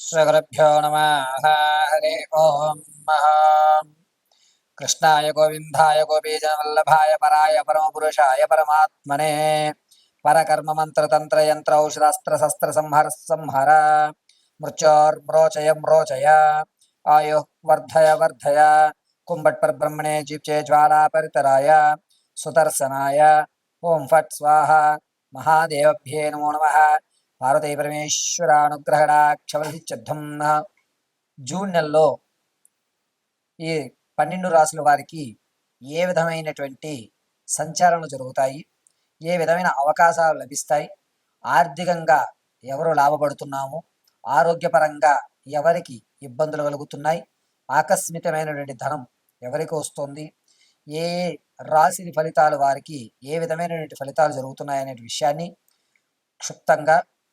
श्रीगुरुभ्यो नमः। हरे महा। कृष्णाय गोविन्दाय गोपीजनवल्लभाय पराय परमपुरुषाय परमात्मने। परकर्ममन्त्रतन्त्रयन्त्रौषधास्त्रशस्त्रसंहर संहर मृत्योर्म्रोचय म्रोचय आयुः वर्धय वर्धय। कुम्भट्परब्रह्मणे जीप्चे ज्वालापरितराय। सुदर्शनाय। ॐ फट् स्वाहा। महादेवभ्ये नमो नमः। పార్వతీ పరమేశ్వర నా. జూన్ నెలలో ఈ పన్నెండు రాసుల వారికి ఏ విధమైనటువంటి సంచారాలు జరుగుతాయి? ఏ విధమైన అవకాశాలు లభిస్తాయి? ఆర్థికంగా ఎవరు లాభపడుతున్నాము? ఆరోగ్యపరంగా ఎవరికి ఇబ్బందులు కలుగుతున్నాయి? ఆకస్మికమైనటువంటి ధనం ఎవరికి వస్తుంది? ఏ రాశి ఫలితాలు వారికి ఏ విధమైనటువంటి ఫలితాలు జరుగుతున్నాయి అనే విషయాన్ని క్షుప్తంగా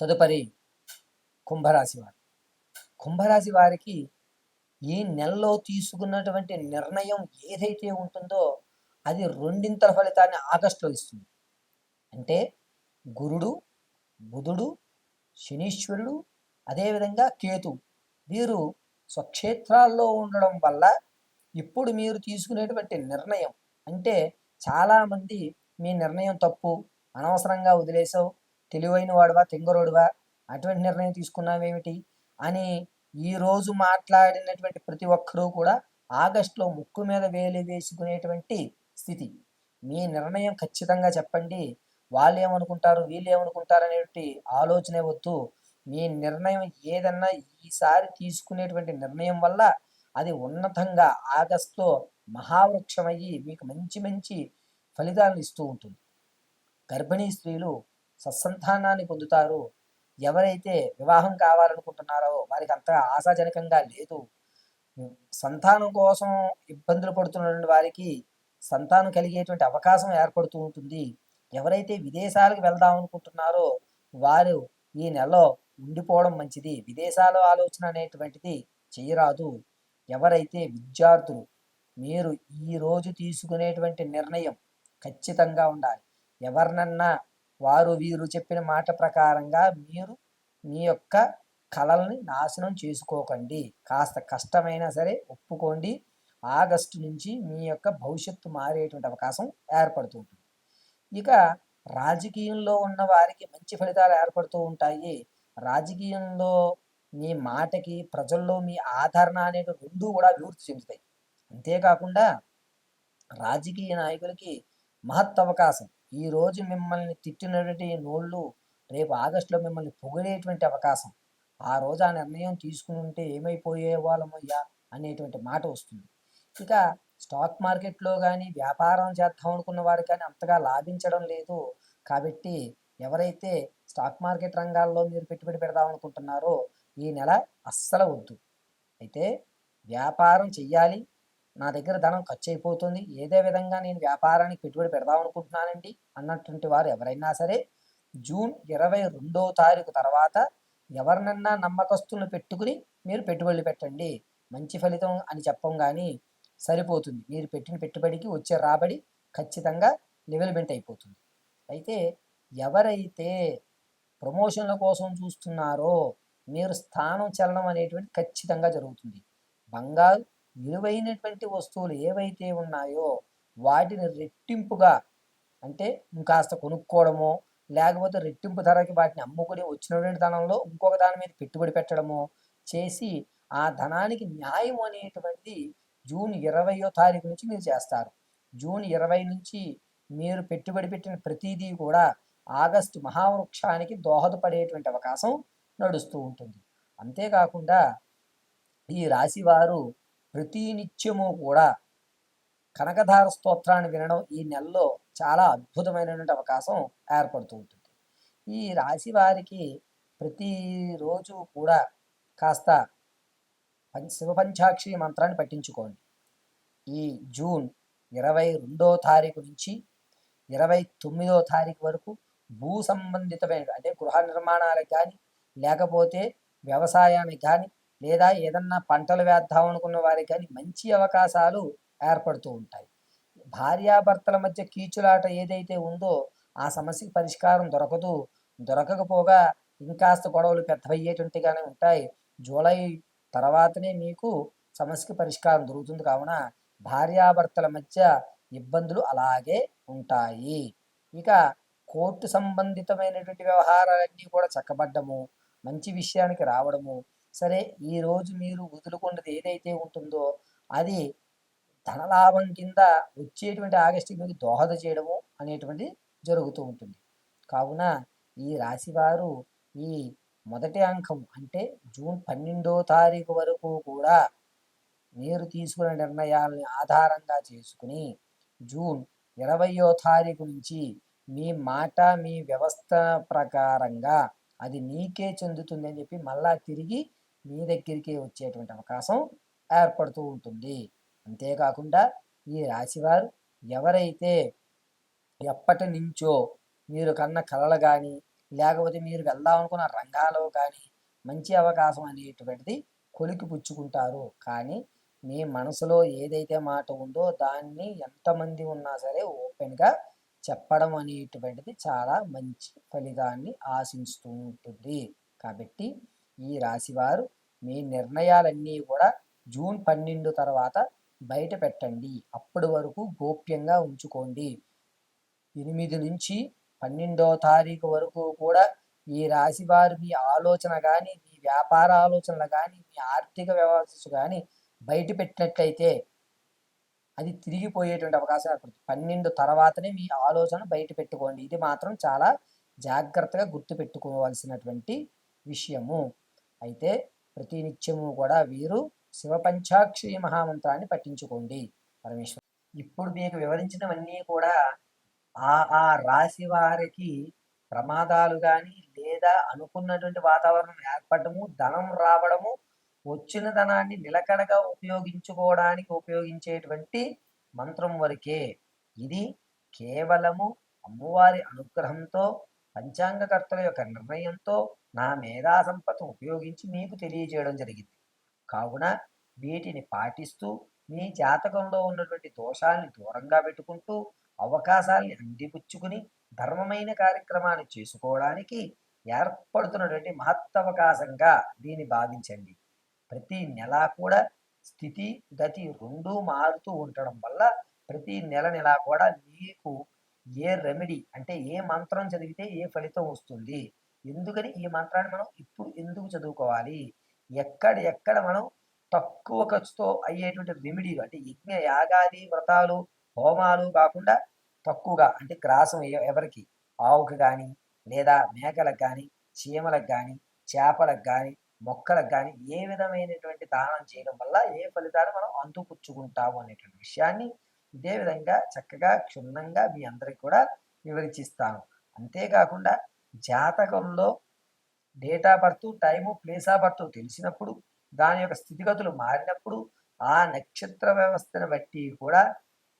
తదుపరి కుంభరాశి వారు. కుంభరాశి వారికి ఈ నెలలో తీసుకున్నటువంటి నిర్ణయం ఏదైతే ఉంటుందో అది రెండింతల ఫలితాన్ని ఆగస్టులో ఇస్తుంది. అంటే గురుడు బుధుడు శనీశ్వరుడు అదేవిధంగా కేతు వీరు స్వక్షేత్రాల్లో ఉండడం వల్ల ఇప్పుడు మీరు తీసుకునేటువంటి నిర్ణయం అంటే చాలామంది మీ నిర్ణయం తప్పు అనవసరంగా వదిలేసావు తెలివైన వాడువా తెంగరోడువా? అటువంటి నిర్ణయం తీసుకున్నావేమిటి? అని ఈ రోజు మాట్లాడినటువంటి ప్రతి ఒక్కరూ కూడా ఆగస్టులో ముక్కు మీద వేలు వేసుకునేటువంటి స్థితి. మీ నిర్ణయం ఖచ్చితంగా చెప్పండి. వాళ్ళు ఏమనుకుంటారు వీళ్ళు ఏమనుకుంటారు అనేటువంటి ఆలోచనే వద్దు. మీ నిర్ణయం ఏదన్నా ఈసారి తీసుకునేటువంటి నిర్ణయం వల్ల అది ఉన్నతంగా ఆగస్టులో మహావృక్షమయ్యి మీకు మంచి మంచి ఫలితాలను ఇస్తూ ఉంటుంది. గర్భిణీ స్త్రీలు సత్సంతానాన్ని పొందుతారు. ఎవరైతే వివాహం కావాలనుకుంటున్నారో వారికి అంతగా ఆశాజనకంగా లేదు. సంతానం కోసం ఇబ్బందులు పడుతున్నటువంటి వారికి సంతానం కలిగేటువంటి అవకాశం ఏర్పడుతూ ఉంటుంది. ఎవరైతే విదేశాలకు వెళ్దాం అనుకుంటున్నారో వారు ఈ నెలలో ఉండిపోవడం మంచిది. విదేశాల ఆలోచన అనేటువంటిది చేయరాదు. ఎవరైతే విద్యార్థులు మీరు ఈ రోజు తీసుకునేటువంటి నిర్ణయం ఖచ్చితంగా ఉండాలి. ఎవరినన్నా వారు వీరు చెప్పిన మాట ప్రకారంగా మీరు మీ యొక్క కళల్ని నాశనం చేసుకోకండి. కాస్త కష్టమైనా సరే ఒప్పుకోండి. ఆగస్టు నుంచి మీ యొక్క భవిష్యత్తు మారేటువంటి అవకాశం ఏర్పడుతుంటుంది. ఇక రాజకీయంలో ఉన్న వారికి మంచి ఫలితాలు ఏర్పడుతూ ఉంటాయి. రాజకీయంలో మీ మాటకి ప్రజల్లో మీ ఆదరణ అనేది రెండు కూడా అభివృద్ధి చెందుతాయి. అంతేకాకుండా రాజకీయ నాయకులకి మహత్ ఈరోజు మిమ్మల్ని తిట్టినటువంటి నోళ్ళు రేపు ఆగస్టులో మిమ్మల్ని పొగిడేటువంటి అవకాశం. ఆ రోజు ఆ నిర్ణయం తీసుకుని ఉంటే ఏమైపోయే వాళ్ళమయ్యా? అనేటువంటి మాట వస్తుంది. ఇక స్టాక్ మార్కెట్లో కానీ వ్యాపారం చేద్దాం అనుకున్న వారు కానీ అంతగా లాభించడం లేదు. కాబట్టి ఎవరైతే స్టాక్ మార్కెట్ రంగాల్లో మీరు పెట్టుబడి పెడదాం అనుకుంటున్నారో ఈ నెల అస్సలు వద్దు. అయితే వ్యాపారం చెయ్యాలి నా దగ్గర ధనం ఖర్చు అయిపోతుంది ఏదే విధంగా నేను వ్యాపారానికి పెట్టుబడి పెడదాం అనుకుంటున్నానండి అన్నటువంటి వారు ఎవరైనా సరే జూన్ ఇరవై రెండో తారీఖు తర్వాత ఎవరినన్నా నమ్మకస్తులను పెట్టుకుని మీరు పెట్టుబడులు పెట్టండి. మంచి ఫలితం అని చెప్పం కానీ సరిపోతుంది. మీరు పెట్టిన పెట్టుబడికి వచ్చే రాబడి ఖచ్చితంగా లెవెల్మెంట్ అయిపోతుంది. అయితే ఎవరైతే ప్రమోషన్ల కోసం చూస్తున్నారో మీరు స్థానం చలనం అనేటువంటి ఖచ్చితంగా జరుగుతుంది. బంగారు విలువైనటువంటి వస్తువులు ఏవైతే ఉన్నాయో వాటిని రెట్టింపుగా అంటే ఇంకాస్త కొనుక్కోవడమో లేకపోతే రెట్టింపు ధరకి వాటిని అమ్ముకుని వచ్చినటువంటి ధనంలో ఇంకొక దాని మీద పెట్టుబడి పెట్టడమో చేసి ఆ ధనానికి న్యాయం అనేటువంటిది జూన్ ఇరవయో తారీఖు నుంచి మీరు చేస్తారు. జూన్ ఇరవై నుంచి మీరు పెట్టుబడి పెట్టిన ప్రతిదీ కూడా ఆగస్టు మహావృక్షానికి దోహదపడేటువంటి అవకాశం నడుస్తూ ఉంటుంది. అంతేకాకుండా ఈ రాశివారు ప్రతినిత్యము కూడా కనకధార స్తోత్రాన్ని వినడం ఈ నెలలో చాలా అద్భుతమైనటువంటి అవకాశం ఏర్పడుతూ ఉంటుంది. ఈ రాశి వారికి ప్రతిరోజు కూడా కాస్త శివపంచాక్షి మంత్రాన్ని పట్టించుకోండి ఈ జూన్ ఇరవై రెండో తారీఖు నుంచి ఇరవై తొమ్మిదో తారీఖు వరకు భూ సంబంధితమైన అంటే గృహ నిర్మాణాలకు కానీ లేకపోతే వ్యవసాయానికి కానీ లేదా ఏదన్నా పంటలు వేద్దాం అనుకున్న వారికి కానీ మంచి అవకాశాలు ఏర్పడుతూ ఉంటాయి. భార్యాభర్తల మధ్య కీచులాట ఏదైతే ఉందో ఆ సమస్యకి పరిష్కారం దొరకదు. దొరకకపోగా ఇంకాస్త గొడవలు పెద్దవయ్యేటువంటిగానే ఉంటాయి. జూలై తర్వాతనే మీకు సమస్యకి పరిష్కారం దొరుకుతుంది. కావున భార్యాభర్తల మధ్య ఇబ్బందులు అలాగే ఉంటాయి. ఇక కోర్టు సంబంధితమైనటువంటి వ్యవహారాలన్నీ కూడా చక్కబడ్డము మంచి విషయానికి రావడము సరే ఈరోజు మీరు వదులుకున్నది ఏదైతే ఉంటుందో అది ధనలాభం కింద వచ్చేటువంటి ఆగస్టు మీకు దోహద చేయడము అనేటువంటి జరుగుతూ ఉంటుంది. కావున ఈ రాశివారు ఈ మొదటి అంకం అంటే జూన్ పన్నెండో తారీఖు వరకు కూడా మీరు తీసుకున్న నిర్ణయాలని ఆధారంగా చేసుకుని జూన్ ఇరవయో తారీఖు నుంచి మీ మాట మీ వ్యవస్థ ప్రకారంగా అది నీకే చెందుతుంది అని చెప్పి మళ్ళా తిరిగి మీ దగ్గరికి వచ్చేటువంటి అవకాశం ఏర్పడుతూ ఉంటుంది. అంతేకాకుండా ఈ రాశివారు ఎవరైతే ఎప్పటి నుంచో మీరు కన్న కళలు కానీ లేకపోతే మీరు వెళ్దామనుకున్న రంగాల్లో కానీ మంచి అవకాశం అనేటువంటిది కొలికి పుచ్చుకుంటారు. కానీ మీ మనసులో ఏదైతే మాట ఉందో దాన్ని ఎంతమంది ఉన్నా సరే ఓపెన్గా చెప్పడం అనేటువంటిది చాలా మంచి ఫలితాన్ని ఆశిస్తూ ఉంటుంది. కాబట్టి ఈ రాశివారు మీ నిర్ణయాలన్నీ కూడా జూన్ పన్నెండు తర్వాత బయట పెట్టండి. అప్పటి వరకు గోప్యంగా ఉంచుకోండి. ఎనిమిది నుంచి పన్నెండో తారీఖు వరకు కూడా ఈ రాశి వారు మీ ఆలోచన కానీ మీ వ్యాపార ఆలోచనలు కానీ మీ ఆర్థిక వ్యవస్థ కానీ బయట పెట్టినట్లయితే అది తిరిగిపోయేటువంటి అవకాశం ఏర్పడుతుంది. పన్నెండు తర్వాతనే మీ ఆలోచన బయట పెట్టుకోండి. ఇది మాత్రం చాలా జాగ్రత్తగా గుర్తు పెట్టుకోవాల్సినటువంటి విషయము. అయితే ప్రతినిత్యము కూడా వీరు శివపంచాక్షరి మహామంత్రాన్ని పట్టించుకోండి పరమేశ్వర్ ఇప్పుడు మీకు వివరించినవన్నీ కూడా ఆ ఆ రాశి వారికి ప్రమాదాలు కానీ లేదా అనుకున్నటువంటి వాతావరణం ఏర్పడము ధనం రావడము వచ్చిన ధనాన్ని నిలకడగా ఉపయోగించుకోవడానికి ఉపయోగించేటువంటి మంత్రం వరకే. ఇది కేవలము అమ్మవారి అనుగ్రహంతో పంచాంగకర్తల యొక్క నిర్ణయంతో నా మేధా సంపదను ఉపయోగించి మీకు తెలియజేయడం జరిగింది. కావున వీటిని పాటిస్తూ మీ జాతకంలో ఉన్నటువంటి దోషాల్ని దూరంగా పెట్టుకుంటూ అవకాశాల్ని అందిపుచ్చుకుని ధర్మమైన కార్యక్రమాన్ని చేసుకోవడానికి ఏర్పడుతున్నటువంటి మహత్తవకాశంగా దీన్ని భావించండి. ప్రతి నెల కూడా స్థితి గతి రెండూ మారుతూ ఉండడం వల్ల ప్రతి నెల నెల కూడా మీకు ఏ రెమెడీ అంటే ఏ మంత్రం చదివితే ఏ ఫలితం వస్తుంది? ఎందుకని ఈ మంత్రాన్ని మనం ఇప్పుడు ఎందుకు చదువుకోవాలి? ఎక్కడ ఎక్కడ మనం తక్కువ ఖర్చుతో అయ్యేటువంటి రెమెడీలు అంటే యజ్ఞ యాగాది వ్రతాలు హోమాలు కాకుండా తక్కువగా అంటే గ్రాసం ఎవరికి? ఆవుకి కానీ లేదా మేకలకు కానీ చీమలకు కానీ చేపలకు కానీ మొక్కలకు కానీ ఏ విధమైనటువంటి దానం చేయడం వల్ల ఏ ఫలితాలు మనం అంతుపుచ్చుకుంటాము అనేటువంటి విషయాన్ని ఇదే విధంగా చక్కగా క్షుణ్ణంగా మీ అందరికి కూడా వివరించిస్తాను. అంతేకాకుండా జాతకంలో date of birth time place of birth తెలిసినప్పుడు దాని యొక్క స్థితిగతులు మారినప్పుడు ఆ నక్షత్ర వ్యవస్థను బట్టి కూడా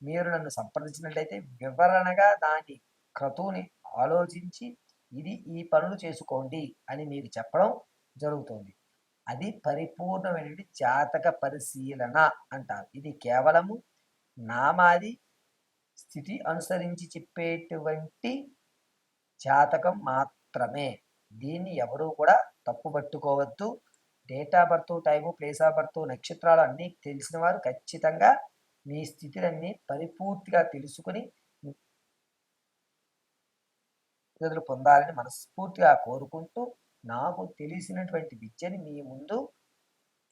మీరు నన్ను సంప్రదించినట్లయితే వివరణగా దాని క్రతువుని ఆలోచించి ఇది ఈ పనులు చేసుకోండి అని మీకు చెప్పడం జరుగుతుంది. అది పరిపూర్ణమైనటువంటి జాతక పరిశీలన అంటారు. ఇది కేవలము నామాది స్థితి అనుసరించి చెప్పేటువంటి జాతకం మాత్రమే. దీన్ని ఎవరూ కూడా తప్పు పట్టుకోవద్దు. Date of birth time place of birth నక్షత్రాలు అన్నీ తెలిసిన వారు ఖచ్చితంగా మీ స్థితిలన్నీ పరిపూర్తిగా తెలుసుకుని గదులు పొందాలని మనస్ఫూర్తిగా కోరుకుంటూ నాకు తెలిసినటువంటి విద్యని మీ ముందు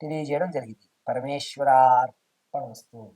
తెలియజేయడం జరిగింది. పరమేశ్వరార్పణ వస్తువు.